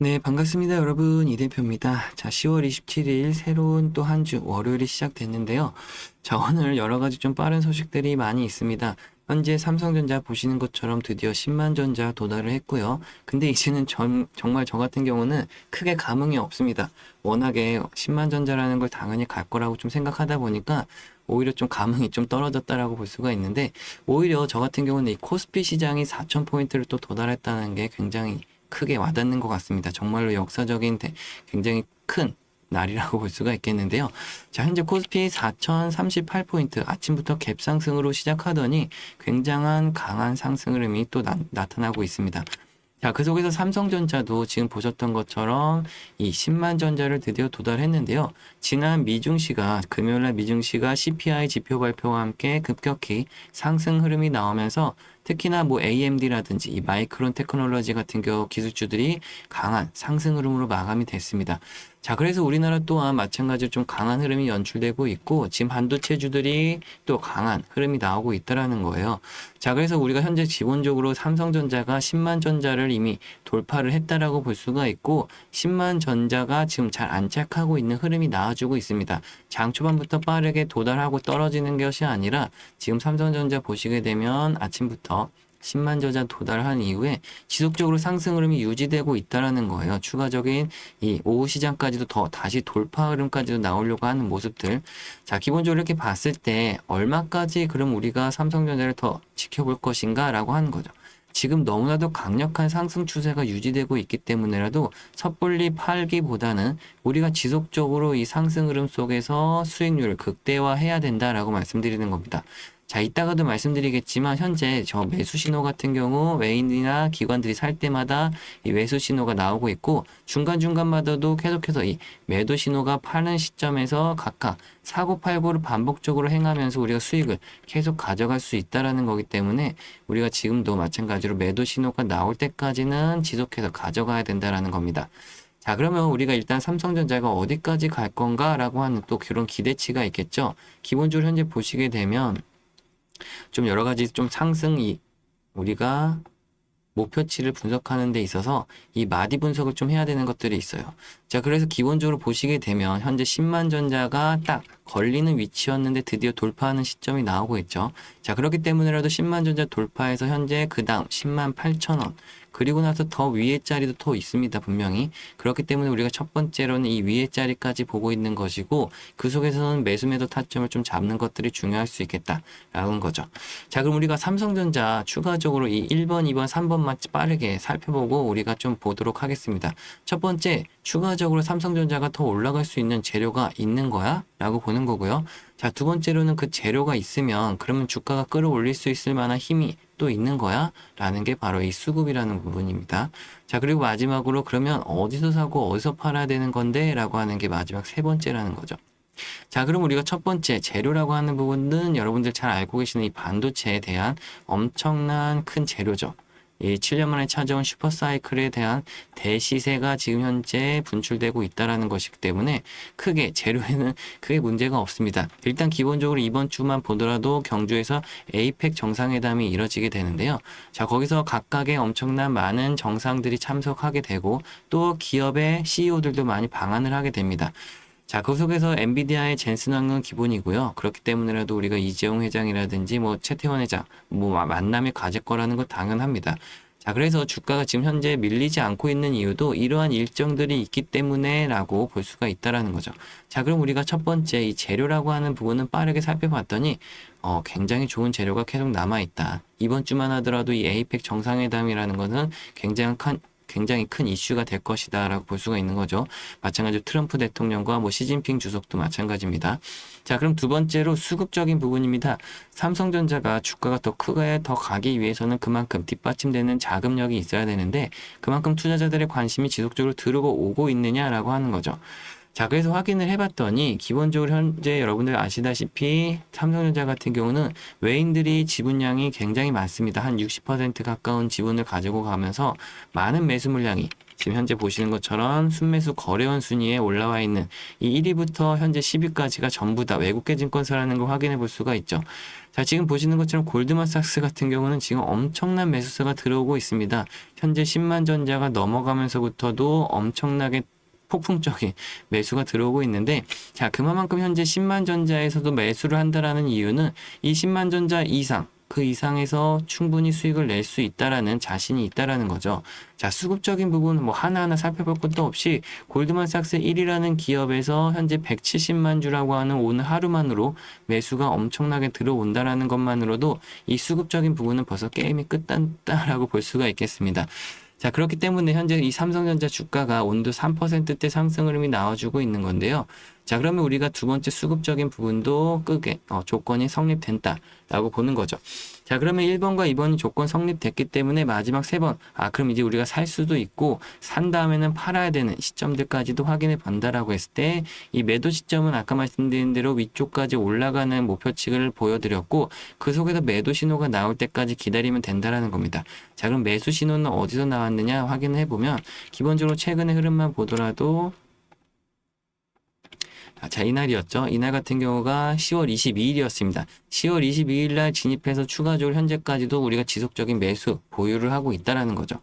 네, 반갑습니다, 여러분. 이 대표입니다. 자, 10월 27일 새로운 또 한 주 월요일이 시작됐는데요. 자, 오늘 여러 가지 좀 빠른 소식들이 많이 있습니다. 현재 삼성전자 보시는 것처럼 드디어 10만 전자 도달을 했고요. 근데 이제는 전, 정말 저 같은 경우는 크게 감흥이 없습니다. 워낙에 10만 전자라는 걸 당연히 갈 거라고 좀 생각하다 보니까 오히려 좀 감흥이 좀 떨어졌다라고 볼 수가 있는데 오히려 저 같은 경우는 이 코스피 시장이 4천 포인트를 또 도달했다는 게 굉장히 크게 와닿는 것 같습니다. 정말로 역사적인 대- 굉장히 큰 날이라고 볼 수가 있겠는데요. 자, 현재 코스피 4,038포인트 아침부터 갭 상승으로 시작하더니 굉장한 강한 상승 흐름이 또 나, 나타나고 있습니다. 자, 그 속에서 삼성전자도 지금 보셨던 것처럼 이 10만 전자를 드디어 도달했는데요. 지난 미중시가 금요일날 미중시가 CPI 지표 발표와 함께 급격히 상승 흐름이 나오면서 특히나 뭐 AMD라든지 이 마이크론 테크놀로지 같은 경우 기술주들이 강한 상승 흐름으로 마감이 됐습니다. 자, 그래서 우리나라 또한 마찬가지로 좀 강한 흐름이 연출되고 있고 지금 반도체주들이 또 강한 흐름이 나오고 있다라는 거예요. 자, 그래서 우리가 현재 기본적으로 삼성전자가 10만 전자를 이미 돌파를 했다라고 볼 수가 있고 10만 전자가 지금 잘 안착하고 있는 흐름이 나와주고 있습니다. 장 초반부터 빠르게 도달하고 떨어지는 것이 아니라 지금 삼성전자 보시게 되면 아침부터 10만 전자 도달한 이후에 지속적으로 상승 흐름이 유지되고 있다라는 거예요. 추가적인 이 오후 시장까지도 더 다시 돌파 흐름까지도 나오려고 하는 모습들. 자, 기본적으로 이렇게 봤을 때 얼마까지 그럼 우리가 삼성전자를 더 지켜볼 것인가라고 하는 거죠. 지금 너무나도 강력한 상승 추세가 유지되고 있기 때문에라도 섣불리 팔기보다는 우리가 지속적으로 이 상승 흐름 속에서 수익률을 극대화해야 된다라고 말씀드리는 겁니다. 자, 이따가도 말씀드리겠지만 현재 저 매수 신호 같은 경우 외인이나 기관들이 살 때마다 이 매수 신호가 나오고 있고 중간중간마다도 계속해서 이 매도 신호가 파는 시점에서 각각 사고 팔고를 반복적으로 행하면서 우리가 수익을 계속 가져갈 수 있다라는 거기 때문에 우리가 지금도 마찬가지로 매도 신호가 나올 때까지는 지속해서 가져가야 된다라는 겁니다. 자, 그러면 우리가 일단 삼성전자가 어디까지 갈 건가라고 하는 또 그런 기대치가 있겠죠. 기본적으로 현재 보시게 되면 좀 여러 가지 좀 상승이 우리가 목표치를 분석하는 데 있어서 이 마디 분석을 좀 해야 되는 것들이 있어요. 자, 그래서 기본적으로 보시게 되면 현재 10만 전자가 딱 걸리는 위치였는데 드디어 돌파하는 시점이 나오고 있죠. 자, 그렇기 때문에라도 10만 전자 돌파해서 현재 그 다음 10만 8천 원 그리고 나서 더 위에 자리도 더 있습니다, 분명히. 그렇기 때문에 우리가 첫 번째로는 이 위에 자리까지 보고 있는 것이고, 그 속에서는 매수 매도 타점을 좀 잡는 것들이 중요할 수 있겠다라는 거죠. 자, 그럼 우리가 삼성전자 추가적으로 이 1번, 2번, 3번만 빠르게 살펴보고 우리가 좀 보도록 하겠습니다. 첫 번째, 추가적으로 삼성전자가 더 올라갈 수 있는 재료가 있는 거야? 라고 보는 거고요. 자, 두 번째로는 그 재료가 있으면 그러면 주가가 끌어올릴 수 있을 만한 힘이 또 있는 거야? 라는 게 바로 이 수급이라는 부분입니다. 자, 그리고 마지막으로 그러면 어디서 사고 어디서 팔아야 되는 건데? 라고 하는 게 마지막 세 번째라는 거죠. 자, 그럼 우리가 첫 번째 재료라고 하는 부분은 여러분들 잘 알고 계시는 이 반도체에 대한 엄청난 큰 재료죠. 이 7년 만에 찾아온 슈퍼사이클에 대한 대시세가 지금 현재 분출되고 있다라는 것이기 때문에 크게 재료에는 크게 문제가 없습니다. 일단 기본적으로 이번 주만 보더라도 경주에서 에이펙 정상회담이 이뤄지게 되는데요. 자, 거기서 각각의 엄청난 많은 정상들이 참석하게 되고 또 기업의 CEO들도 많이 방한을 하게 됩니다. 자, 그 속에서 엔비디아의 젠슨 왕은 기본이고요. 그렇기 때문에라도 우리가 이재용 회장이라든지 뭐 최태원 회장 뭐 마- 만남이 가질 거라는 거 당연합니다. 자, 그래서 주가가 지금 현재 밀리지 않고 있는 이유도 이러한 일정들이 있기 때문에라고 볼 수가 있다라는 거죠. 자, 그럼 우리가 첫 번째 이 재료라고 하는 부분은 빠르게 살펴봤더니 어, 굉장히 좋은 재료가 계속 남아 있다. 이번 주만 하더라도 이 에이펙 정상회담이라는 것은 굉장히 큰 굉장히 큰 이슈가 될 것이다라고 볼 수가 있는 거죠. 마찬가지로 트럼프 대통령과 뭐 시진핑 주석도 마찬가지입니다. 자, 그럼 두 번째로 수급적인 부분입니다. 삼성전자가 주가가 더 크게 더 가기 위해서는 그만큼 뒷받침되는 자금력이 있어야 되는데 그만큼 투자자들의 관심이 지속적으로 들어오고 오고 있느냐라고 하는 거죠. 자, 그래서 확인을 해봤더니 기본적으로 현재 여러분들 아시다시피 삼성전자 같은 경우는 외인들이 지분량이 굉장히 많습니다. 한 60% 가까운 지분을 가지고 가면서 많은 매수 물량이 지금 현재 보시는 것처럼 순매수 거래원 순위에 올라와 있는 이 1위부터 현재 10위까지가 전부 다 외국계 증권사라는 걸 확인해 볼 수가 있죠. 자, 지금 보시는 것처럼 골드만삭스 같은 경우는 지금 엄청난 매수세가 들어오고 있습니다. 현재 10만 전자가 넘어가면서부터도 엄청나게 폭풍적인 매수가 들어오고 있는데 자 그만큼 현재 10만 전자에서도 매수를 한다라는 이유는 이 10만 전자 이상 그 이상에서 충분히 수익을 낼 수 있다라는 자신이 있다라는 거죠. 자, 수급적인 부분 뭐 하나하나 살펴볼 것도 없이 골드만삭스 1위라는 기업에서 현재 170만 주라고 하는 오늘 하루만으로 매수가 엄청나게 들어온다라는 것만으로도 이 수급적인 부분은 벌써 게임이 끝났다라고 볼 수가 있겠습니다. 자, 그렇기 때문에 현재 이 삼성전자 주가가 온도 3%대 상승 흐름이 나와주고 있는 건데요. 자, 그러면 우리가 두 번째 수급적인 부분도 끄게, 어, 조건이 성립된다라고 보는 거죠. 자, 그러면 1번과 2번이 조건 성립됐기 때문에 마지막 3번, 아, 그럼 이제 우리가 살 수도 있고, 산 다음에는 팔아야 되는 시점들까지도 확인해 본다라고 했을 때, 이 매도 시점은 아까 말씀드린 대로 위쪽까지 올라가는 목표치를 보여드렸고, 그 속에서 매도 신호가 나올 때까지 기다리면 된다라는 겁니다. 자, 그럼 매수 신호는 어디서 나왔느냐 확인해 보면, 기본적으로 최근의 흐름만 보더라도, 아, 자, 이날이었죠. 이날 같은 경우가 10월 22일이었습니다. 10월 22일 날 진입해서 추가적으로 현재까지도 우리가 지속적인 매수, 보유를 하고 있다라는 거죠.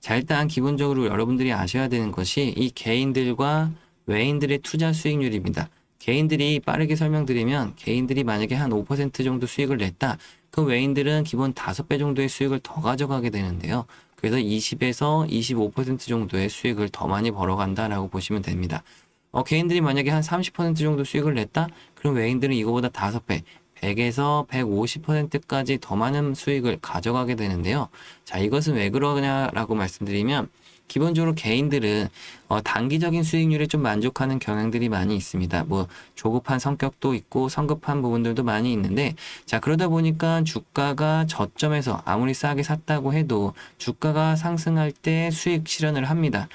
자, 일단 기본적으로 여러분들이 아셔야 되는 것이 이 개인들과 외인들의 투자 수익률입니다. 개인들이 빠르게 설명드리면 개인들이 만약에 한 5% 정도 수익을 냈다. 그럼 외인들은 기본 5배 정도의 수익을 더 가져가게 되는데요. 그래서 20에서 25% 정도의 수익을 더 많이 벌어간다라고 보시면 됩니다. 어, 개인들이 만약에 한 30% 정도 수익을 냈다? 그럼 외인들은 이거보다 5배, 100에서 150%까지 더 많은 수익을 가져가게 되는데요. 자, 이것은 왜 그러냐라고 말씀드리면, 기본적으로 개인들은 어, 단기적인 수익률에 좀 만족하는 경향들이 많이 있습니다. 뭐 조급한 성격도 있고 성급한 부분들도 많이 있는데 자 그러다 보니까 주가가 저점에서 아무리 싸게 샀다고 해도 주가가 상승할 때 수익 실현을 합니다.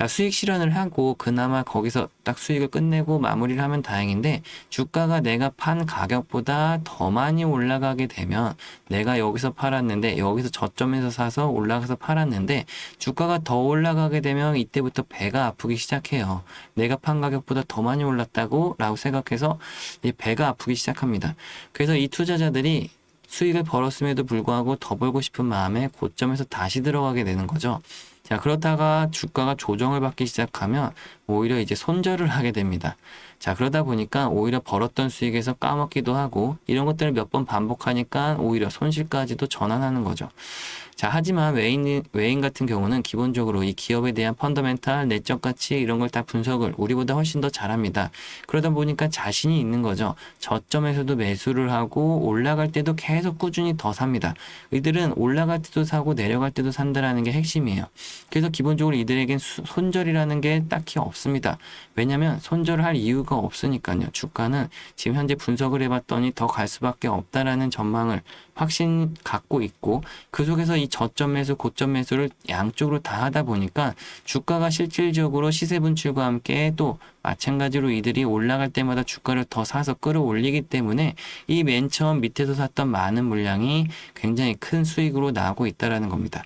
자 수익 실현을 하고 그나마 거기서 딱 수익을 끝내고 마무리를 하면 다행인데 주가가 내가 판 가격보다 더 많이 올라가게 되면 내가 여기서 팔았는데 여기서 저점에서 사서 올라가서 팔았는데 주가가 더 올라가게 되면 이때부터 배가 아프기 시작해요. 내가 판 가격보다 더 많이 올랐다고 라고 생각해서 이 배가 아프기 시작합니다. 그래서 이 투자자들이 수익을 벌었음에도 불구하고 더 벌고 싶은 마음에 고점에서 다시 들어가게 되는 거죠. 자, 그러다가 주가가 조정을 받기 시작하면 오히려 이제 손절을 하게 됩니다. 자, 그러다 보니까 오히려 벌었던 수익에서 까먹기도 하고 이런 것들을 몇 번 반복하니까 오히려 손실까지도 전환하는 거죠. 자, 하지만 외인, 외인 같은 경우는 기본적으로 이 기업에 대한 펀더멘탈, 내적 가치 이런 걸 다 분석을 우리보다 훨씬 더 잘합니다. 그러다 보니까 자신이 있는 거죠. 저점에서도 매수를 하고 올라갈 때도 계속 꾸준히 더 삽니다. 이들은 올라갈 때도 사고 내려갈 때도 산다라는 게 핵심이에요. 그래서 기본적으로 이들에겐 수, 손절이라는 게 딱히 없 습니다. 왜냐면 손절을 할 이유가 없으니까요. 주가는 지금 현재 분석을 해봤더니 더 갈 수밖에 없다라는 전망을 확신 갖고 있고 그 속에서 이 저점 매수, 고점 매수를 양쪽으로 다 하다 보니까 주가가 실질적으로 시세 분출과 함께 또 마찬가지로 이들이 올라갈 때마다 주가를 더 사서 끌어올리기 때문에 이 맨 처음 밑에서 샀던 많은 물량이 굉장히 큰 수익으로 나오고 있다라는 겁니다.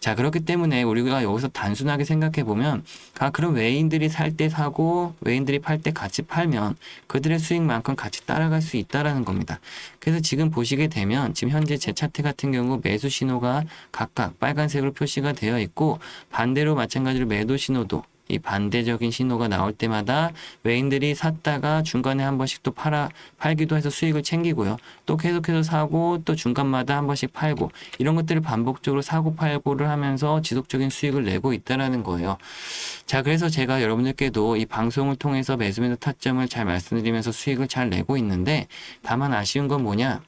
자, 그렇기 때문에 우리가 여기서 단순하게 생각해 보면 아, 그럼 외인들이 살 때 사고 외인들이 팔 때 같이 팔면 그들의 수익만큼 같이 따라갈 수 있다라는 겁니다. 그래서 지금 보시게 되면 지금 현재 제 차트 같은 경우 매수 신호가 각각 빨간색으로 표시가 되어 있고 반대로 마찬가지로 매도 신호도 이 반대적인 신호가 나올 때마다 외인들이 샀다가 중간에 한 번씩 또 팔아 팔기도 해서 수익을 챙기고요. 또 계속해서 사고 또 중간마다 한 번씩 팔고 이런 것들을 반복적으로 사고 팔고를 하면서 지속적인 수익을 내고 있다라는 거예요. 자, 그래서 제가 여러분들께도 이 방송을 통해서 매수 매도 타점을 잘 말씀드리면서 수익을 잘 내고 있는데 다만 아쉬운 건 뭐냐?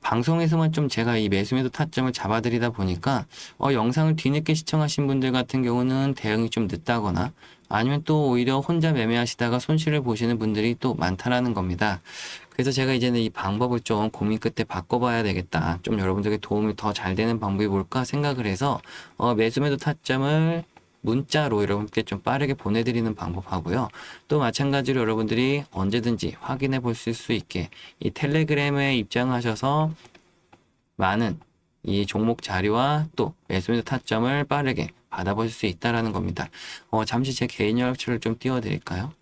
방송에서만 좀 제가 이 매수매도 타점을 잡아드리다 보니까 어, 영상을 뒤늦게 시청하신 분들 같은 경우는 대응이 좀 늦다거나 아니면 또 오히려 혼자 매매하시다가 손실을 보시는 분들이 또 많다라는 겁니다. 그래서 제가 이제는 이 방법을 좀 고민 끝에 바꿔봐야 되겠다. 좀 여러분들에게 도움이 더 잘 되는 방법이 뭘까 생각을 해서 어, 매수매도 타점을 문자로 여러분께 좀 빠르게 보내드리는 방법하고요. 또 마찬가지로 여러분들이 언제든지 확인해 보실 수 있게 이 텔레그램에 입장하셔서 많은 이 종목 자료와 또 매수매도 타점을 빠르게 받아보실 수 있다라는 겁니다. 어, 잠시 제 개인 연락처를 좀 띄워드릴까요?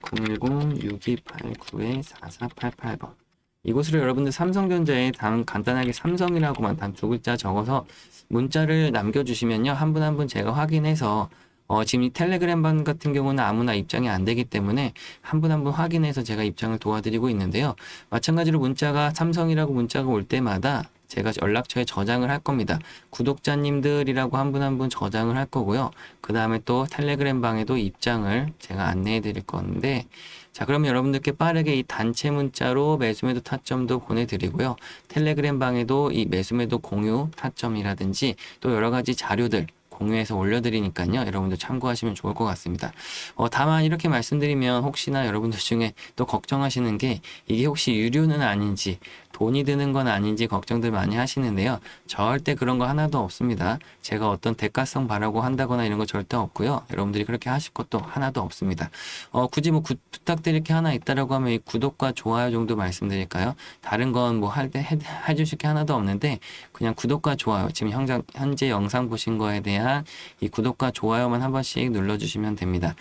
010-6289-4488번. 이곳으로 여러분들 삼성전자에 단 간단하게 삼성이라고만 단 두 글자 적어서 문자를 남겨주시면요. 한 분 한 분 제가 확인해서 어, 지금 이 텔레그램방 같은 경우는 아무나 입장이 안 되기 때문에 한 분 한 분 확인해서 제가 입장을 도와드리고 있는데요. 마찬가지로 문자가 삼성이라고 문자가 올 때마다 제가 연락처에 저장을 할 겁니다. 구독자님들이라고 한분 한 분 저장을 할 거고요. 그 다음에 또 텔레그램 방에도 입장을 제가 안내해 드릴 건데, 자, 그러면 여러분들께 빠르게 이 단체 문자로 매수매도 타점도 보내드리고요. 텔레그램 방에도 이 매수매도 공유 타점이라든지 또 여러 가지 자료들 공유해서 올려드리니까요. 여러분들 참고하시면 좋을 것 같습니다. 어, 다만 이렇게 말씀드리면 혹시나 여러분들 중에 또 걱정하시는 게 이게 혹시 유료는 아닌지 돈이 드는 건 아닌지 걱정들 많이 하시는데요. 절대 그런 거 하나도 없습니다. 제가 어떤 대가성 바라고 한다거나 이런 거 절대 없고요. 여러분들이 그렇게 하실 것도 하나도 없습니다. 어, 굳이 뭐 구- 부탁드릴 게 하나 있다라고 하면 이 구독과 좋아요 정도 말씀드릴까요? 다른 건 뭐 할 때 해주실 게 하나도 없는데 그냥 구독과 좋아요 지금 현장, 현재 영상 보신 거에 대한 이 구독과 좋아요만 한 번씩 눌러주시면 됩니다.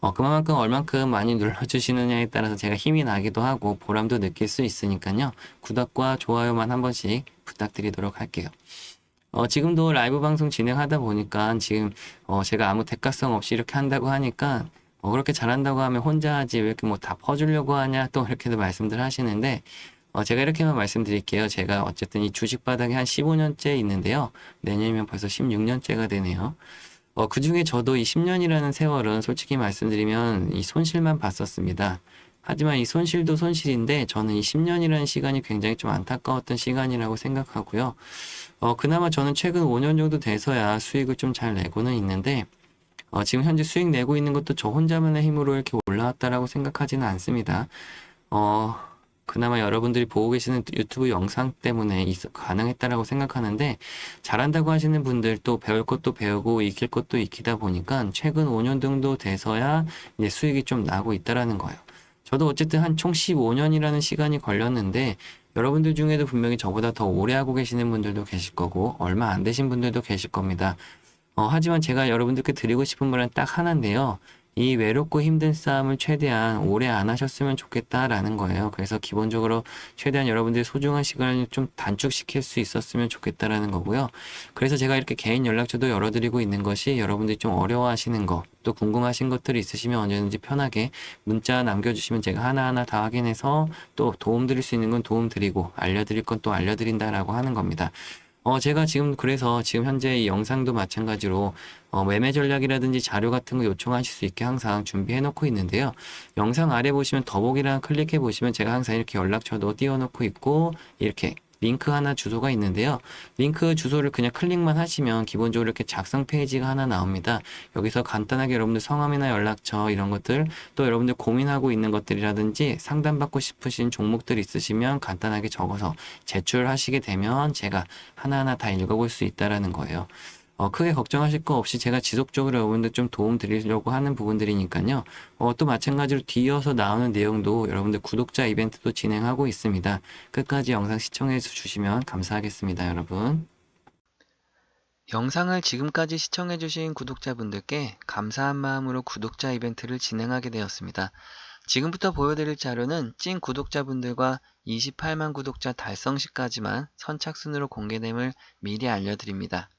어, 그만큼 얼만큼 많이 눌러주시느냐에 따라서 제가 힘이 나기도 하고 보람도 느낄 수 있으니까요. 구독과 좋아요만 한 번씩 부탁드리도록 할게요. 어, 지금도 라이브 방송 진행하다 보니까 지금 어, 제가 아무 대가성 없이 이렇게 한다고 하니까 어, 그렇게 잘한다고 하면 혼자 하지 왜 이렇게 뭐 다 퍼주려고 하냐 또 이렇게도 말씀들 하시는데 어, 제가 이렇게만 말씀드릴게요. 제가 어쨌든 이 주식 바닥에 한 15년째 있는데요. 내년이면 벌써 16년째가 되네요. 어, 그 중에 저도 이 10년이라는 세월은 솔직히 말씀드리면 이 손실만 봤었습니다. 하지만 이 손실도 손실인데 저는 이 10년이라는 시간이 굉장히 좀 안타까웠던 시간이라고 생각하고요. 어, 그나마 저는 최근 5년 정도 돼서야 수익을 좀 잘 내고는 있는데 어, 지금 현재 수익 내고 있는 것도 저 혼자만의 힘으로 이렇게 올라왔다라고 생각하지는 않습니다. 어, 그나마 여러분들이 보고 계시는 유튜브 영상 때문에 있- 가능했다라고 생각하는데 잘한다고 하시는 분들 또 배울 것도 배우고 익힐 것도 익히다 보니까 최근 5년 정도 돼서야 이제 수익이 좀 나고 있다라는 거예요. 저도 어쨌든 한 총 15년이라는 시간이 걸렸는데 여러분들 중에도 분명히 저보다 더 오래 하고 계시는 분들도 계실 거고 얼마 안 되신 분들도 계실 겁니다. 어, 하지만 제가 여러분들께 드리고 싶은 말은 딱 하나인데요. 이 외롭고 힘든 싸움을 최대한 오래 안 하셨으면 좋겠다라는 거예요. 그래서 기본적으로 최대한 여러분들의 소중한 시간을 좀 단축시킬 수 있었으면 좋겠다라는 거고요. 그래서 제가 이렇게 개인 연락처도 열어드리고 있는 것이 여러분들이 좀 어려워하시는 거, 또 궁금하신 것들이 있으시면 언제든지 편하게 문자 남겨주시면 제가 하나하나 다 확인해서 또 도움 드릴 수 있는 건 도움 드리고 알려드릴 건 또 알려드린다라고 하는 겁니다. 어, 제가 지금 그래서 지금 현재 이 영상도 마찬가지로 어, 매매 전략이라든지 자료 같은 거 요청하실 수 있게 항상 준비해 놓고 있는데요. 영상 아래 보시면 더보기랑 클릭해 보시면 제가 항상 이렇게 연락처도 띄워 놓고 있고 이렇게 링크 하나 주소가 있는데요. 링크 주소를 그냥 클릭만 하시면 기본적으로 이렇게 작성 페이지가 하나 나옵니다. 여기서 간단하게 여러분들 성함이나 연락처 이런 것들 또 여러분들 고민하고 있는 것들이라든지 상담받고 싶으신 종목들 있으시면 간단하게 적어서 제출하시게 되면 제가 하나하나 다 읽어볼 수 있다라는 거예요. 어, 크게 걱정하실 거 없이 제가 지속적으로 여러분들 좀 도움 드리려고 하는 부분들이니까요. 어, 또 마찬가지로 뒤이어서 나오는 내용도 여러분들 구독자 이벤트도 진행하고 있습니다. 끝까지 영상 시청해 주시면 감사하겠습니다, 여러분. 영상을 지금까지 시청해 주신 구독자분들께 감사한 마음으로 구독자 이벤트를 진행하게 되었습니다. 지금부터 보여드릴 자료는 찐 구독자분들과 28만 구독자 달성 시까지만 선착순으로 공개됨을 미리 알려드립니다.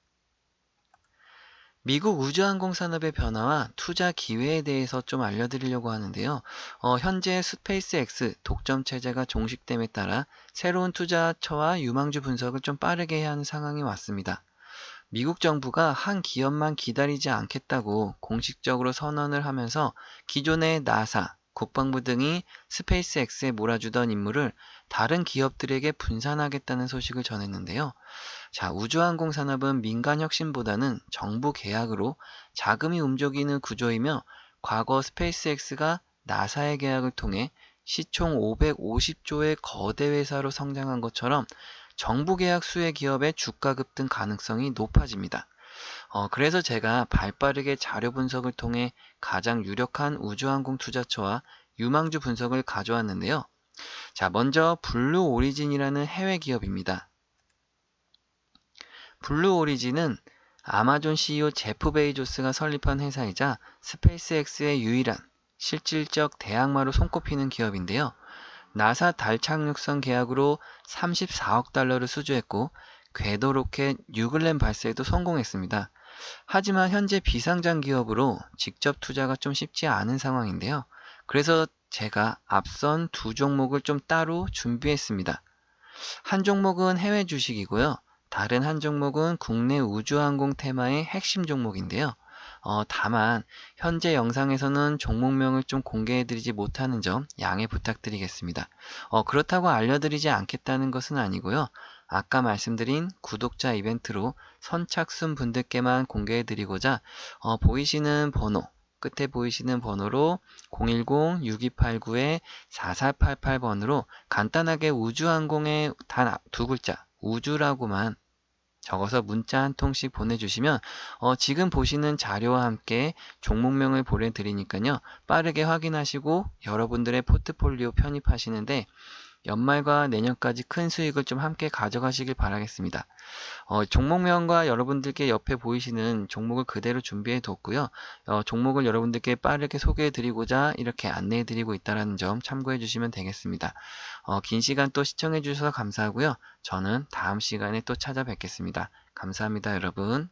미국 우주항공 산업의 변화와 투자 기회에 대해서 좀 알려드리려고 하는데요. 어, 현재 스페이스X 독점 체제가 종식됨에 따라 새로운 투자처와 유망주 분석을 좀 빠르게 해야 하는 상황이 왔습니다. 미국 정부가 한 기업만 기다리지 않겠다고 공식적으로 선언을 하면서 기존의 나사, 국방부 등이 스페이스X에 몰아주던 임무를 다른 기업들에게 분산하겠다는 소식을 전했는데요. 자, 우주항공 산업은 민간 혁신보다는 정부 계약으로 자금이 움직이는 구조이며 과거 스페이스X가 나사의 계약을 통해 시총 550조의 거대 회사로 성장한 것처럼 정부 계약 수혜 기업의 주가 급등 가능성이 높아집니다. 어, 그래서 제가 발 빠르게 자료 분석을 통해 가장 유력한 우주항공 투자처와 유망주 분석을 가져왔는데요. 자, 먼저 블루 오리진이라는 해외 기업입니다. 블루 오리진은 아마존 CEO 제프 베이조스가 설립한 회사이자 스페이스X의 유일한 실질적 대항마로 손꼽히는 기업인데요. 나사 달 착륙선 계약으로 34억 달러를 수주했고 궤도 로켓 뉴글렌 발사에도 성공했습니다. 하지만 현재 비상장 기업으로 직접 투자가 좀 쉽지 않은 상황인데요. 그래서 제가 앞선 두 종목을 좀 따로 준비했습니다. 한 종목은 해외 주식이고요. 다른 한 종목은 국내 우주항공 테마의 핵심 종목인데요. 어, 다만 현재 영상에서는 종목명을 좀 공개해드리지 못하는 점 양해 부탁드리겠습니다. 어, 그렇다고 알려드리지 않겠다는 것은 아니고요. 아까 말씀드린 구독자 이벤트로 선착순 분들께만 공개해드리고자 어, 보이시는 번호 끝에 보이시는 번호로 010-6289-4488번으로 간단하게 우주항공의 단 두 글자 우주라고만 적어서 문자 한 통씩 보내주시면 어, 지금 보시는 자료와 함께 종목명을 보내드리니까요. 빠르게 확인하시고 여러분들의 포트폴리오 편입하시는데 연말과 내년까지 큰 수익을 좀 함께 가져가시길 바라겠습니다. 어, 종목명과 여러분들께 옆에 보이시는 종목을 그대로 준비해 뒀고요. 어, 종목을 여러분들께 빠르게 소개해 드리고자 이렇게 안내해 드리고 있다는 점 참고해 주시면 되겠습니다. 어, 긴 시간 또 시청해 주셔서 감사하고요. 저는 다음 시간에 또 찾아뵙겠습니다. 감사합니다, 여러분.